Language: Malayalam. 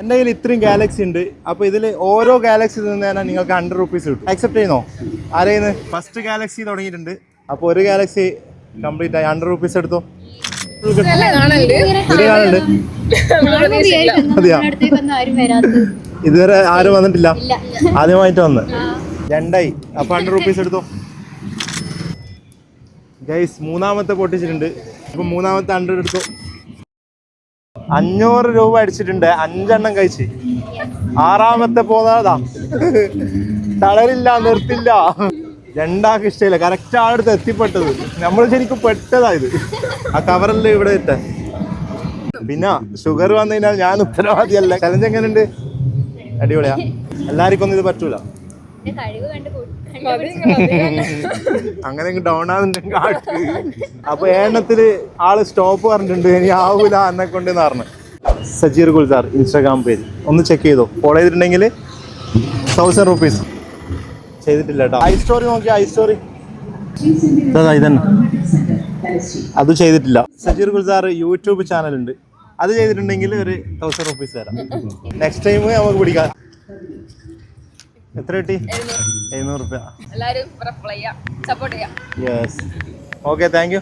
എന്റെ കയ്യിൽ ഇത്രയും ഗാലക്സി ഉണ്ട്. അപ്പോൾ ഇതിൽ ഓരോ ഗാലക്സി നിന്ന് തന്നെ നിങ്ങൾക്ക് ഹൺഡ്രഡ് റുപ്പീസ് കിട്ടും. അക്സെപ്റ്റ് ചെയ്യുന്നോ? ആരെയെന്ന് ഫസ്റ്റ് ഗാലക്സി തുടങ്ങിയിട്ടുണ്ട്. അപ്പോൾ ഒരു ഗാലക്സി കംപ്ലീറ്റ് ആയി. ഹൺഡ്രഡ് റുപ്പീസ് എടുത്തോ? ഇതുവരെ ആരും വന്നിട്ടില്ല? ഇല്ല. ആദ്യമായിട്ട് വന്ന്. രണ്ടായി. അപ്പൊ ഹൺഡ്രഡ് റുപ്പീസ് എടുത്തോ? ഗൈസ് മൂന്നാമത്തെ പൊട്ടിച്ചിട്ടുണ്ട്. അപ്പൊ മൂന്നാമത്തെ ഹൺഡ്രഡ് എടുത്തോ? അഞ്ഞൂറ് രൂപ അടിച്ചിട്ടുണ്ട് അഞ്ചെണ്ണം കഴിച്ച്. ആറാമത്തെ പോന്നതാ തളരില്ല നിർത്തില്ല. രണ്ടാൾക്ക് ഇഷ്ടമില്ല. കറക്റ്റ് ആളടുത്ത് എത്തിപ്പെട്ടത്. നമ്മൾ ശരിക്കും പെട്ടതാ ഇത്. ആ കവറല്ലേ ഇവിടെ ഇട്ട. പിന്നെ ഷുഗർ വന്നു കഴിഞ്ഞാൽ ഞാൻ ഉത്തരവാദിയല്ല. ചലഞ്ച് എങ്ങനെയുണ്ട് അടിപൊളിയാ. എല്ലാവർക്കും ഒന്നും ഇത് പറ്റൂല. എന്റെ കഴിവ് കണ്ട് കൂ- അങ്ങനെ ഡൗൺ ആകുന്നുണ്ടെങ്കിൽ അപ്പൊ ഏണ്ണത്തിൽ ആൾ സ്റ്റോപ്പ് പറഞ്ഞിട്ടുണ്ട് ഇനി ആവൂല എന്നെ കൊണ്ട് പറഞ്ഞു. Sajeer Gulzar Instagram page. ഒന്ന് ചെക്ക് ചെയ്തോ? ഫോളോ ചെയ്തിട്ടുണ്ടെങ്കിൽ തൗസൻഡ് റുപ്പീസ് ചെയ്തിട്ടില്ല കേട്ടോ ഐ സ്റ്റോറി നോക്കി ഐ സ്റ്റോറി ഇതന്നെ. അത് ചെയ്തിട്ടില്ല. സജീർ ഗുൽസാർ യൂട്യൂബ് ചാനൽ ഉണ്ട്. അത് ചെയ്തിട്ടുണ്ടെങ്കിൽ ഒരു തൗസൻഡ് റുപ്പീസ് തരാം. നെക്സ്റ്റ് ടൈം നമുക്ക് പിടിക്കാം. എത്ര കിട്ടി? എഴുന്നൂറ്. റുപ്യ. ചെയ്യാം. സപ്പോർട്ട് ചെയ്യാം. Yes okay thank you